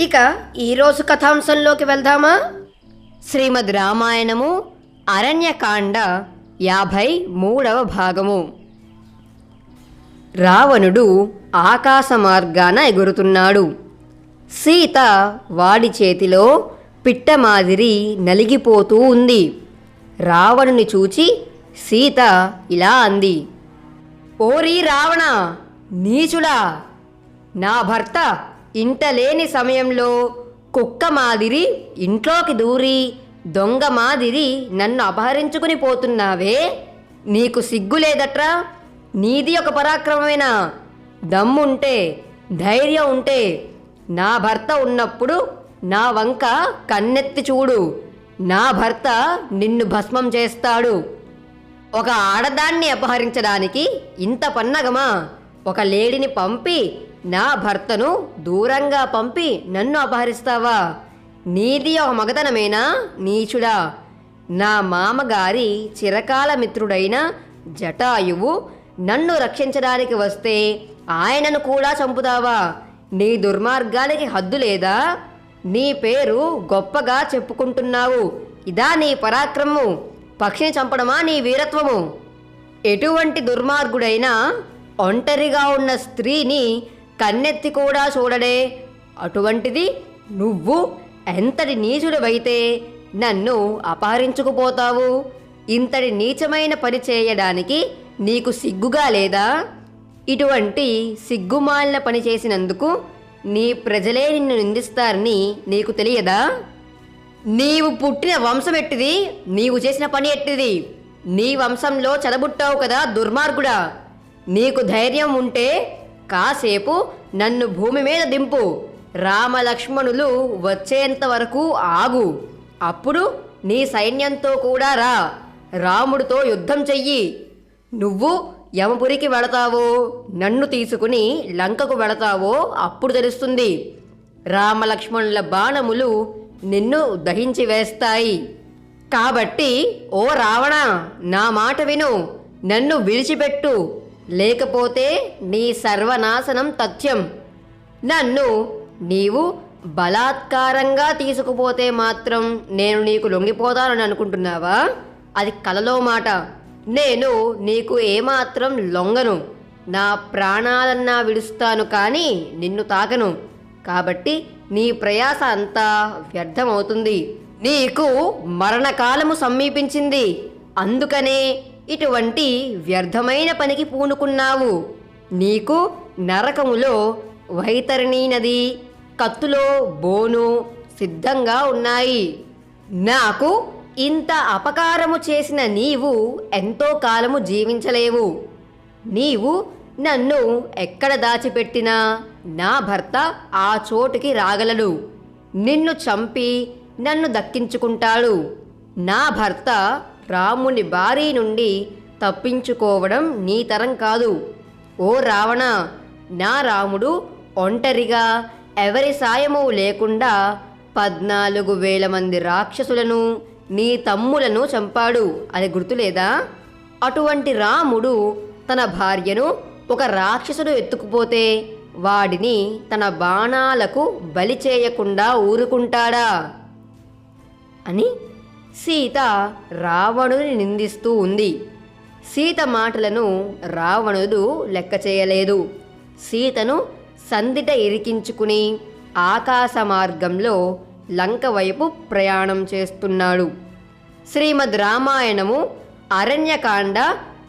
ఇక ఈరోజు కథాంశంలోకి వెళ్దామా? శ్రీమద్ రామాయణము అరణ్యకాండ యాభై మూడవ భాగము. రావణుడు ఆకాశ మార్గాన ఎగురుతున్నాడు. సీత వాడి చేతిలో పిట్ట మాదిరి నలిగిపోతూ ఉంది. రావణుని చూచి సీత ఇలా అంది ఓరి రావణ నీచుడా నా భర్త ఇంట లేని సమయంలో కుక్క మాదిరి ఇంట్లోకి దూరి దొంగ మాదిరి నన్ను అపహరించుకుని పోతున్నావే? నీకు సిగ్గు లేదట్రా? నీది ఒక పరాక్రమమేనా? దమ్ముంటే ధైర్యం ఉంటే నా భర్త ఉన్నప్పుడు నా వంక కన్నెత్తి చూడు. నా భర్త నిన్ను భస్మం చేస్తాడు. ఒక ఆడదాన్ని అపహరించడానికి ఇంత పన్నగమా? ఒక లేడిని పంపి నా భర్తను దూరంగా పంపి నన్ను అపహరిస్తావా? నీది ఒక మగతనమేనా? నీచుడా? నా మామగారి చిరకాల మిత్రుడైన జటాయువు నన్ను రక్షించడానికి వస్తే ఆయనను కూడా చంపుతావా? నీ దుర్మార్గానికి హద్దు లేదా? నీ పేరు గొప్పగా చెప్పుకుంటున్నావు. ఇదా నీ పరాక్రమము. పక్షిని చంపడమా నీ వీరత్వము? ఎటువంటి దుర్మార్గుడైనా ఒంటరిగా ఉన్న స్త్రీని కన్నెత్తి కూడా చూడడే. అటువంటిది నువ్వు ఎంతటి నీచుడివైతే నన్ను అపహరించుకుపోతావు? ఇంతటి నీచమైన పని చేయడానికి నీకు సిగ్గుగా లేదా? ఇటువంటి సిగ్గుమాలిన పని చేసినందుకు నీ ప్రజలే నిన్ను నిందిస్తారని నీకు తెలియదా? నీవు పుట్టిన వంశం ఎట్టిది? నీవు చేసిన పని ఎట్టిది? నీ వంశంలో చదబుట్టావు కదా దుర్మార్గుడా. నీకు ధైర్యం ఉంటే కాసేపు నన్ను భూమి మీద దింపు. రామలక్ష్మణులు వచ్చేంత వరకు ఆగు. అప్పుడు నీ సైన్యంతో కూడా రా. రాముడితో యుద్ధం చెయ్యి. నువ్వు యమపురికి వెళతావో నన్ను తీసుకుని లంకకు వెళతావో అప్పుడు తెలుస్తుంది. రామలక్ష్మణుల బాణములు నిన్ను దహించి వేస్తాయి. కాబట్టి ఓ రావణ నా మాట విను. నన్ను విడిచిపెట్టు. లేకపోతే నీ సర్వనాశనం తథ్యం. నన్ను నీవు బలాత్కారంగా తీసుకుపోతే మాత్రం నేను నీకు లొంగిపోతానని అనుకుంటున్నావా? అది కలలో మాట. నేను నీకు ఏమాత్రం లొంగను. నా ప్రాణాలన్నా విడుస్తాను కానీ నిన్ను తాకను. కాబట్టి నీ ప్రయాస అంతా వ్యర్థమవుతుంది. నీకు మరణకాలము సమీపించింది. అందుకనే ఇటువంటి వ్యర్థమైన పనికి పూనుకున్నావు. నీకు నరకములో వైతరిణీ నది కత్తులో బోను సిద్ధంగా ఉన్నాయి. నాకు ఇంత అపకారము చేసిన నీవు ఎంతో కాలము జీవించలేవు. నీవు నన్ను ఎక్కడ దాచిపెట్టినా నా భర్త ఆ చోటుకి రాగలడు. నిన్ను చంపి నన్ను దక్కించుకుంటాడు. నా భర్త రాముని బారి నుండి తప్పించుకోవడం నీ తరం కాదు. ఓ రావణ నా రాముడు ఒంటరిగా ఎవరి సాయము లేకుండా పద్నాలుగు వేల మంది రాక్షసులను నీ తమ్ములను చంపాడు. అది గుర్తులేదా? అటువంటి రాముడు తన భార్యను ఒక రాక్షసుడు ఎత్తుకుపోతే వాడిని తన బాణాలకు బలి చేయకుండా ఊరుకుంటాడా? అని సీత రావణుని నిందిస్తూ ఉంది. సీత మాటలను రావణుడు లెక్క చేయలేదు. సీతను సందిట ఇరికించుకుని ఆకాశ మార్గంలో లంక వైపు ప్రయాణం చేస్తున్నాడు. శ్రీమద్ రామాయణము అరణ్యకాండ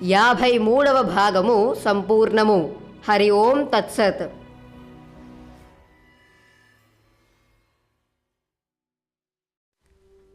యాభై మూడవ భాగము సంపూర్ణము. హరి ఓం తత్సత్.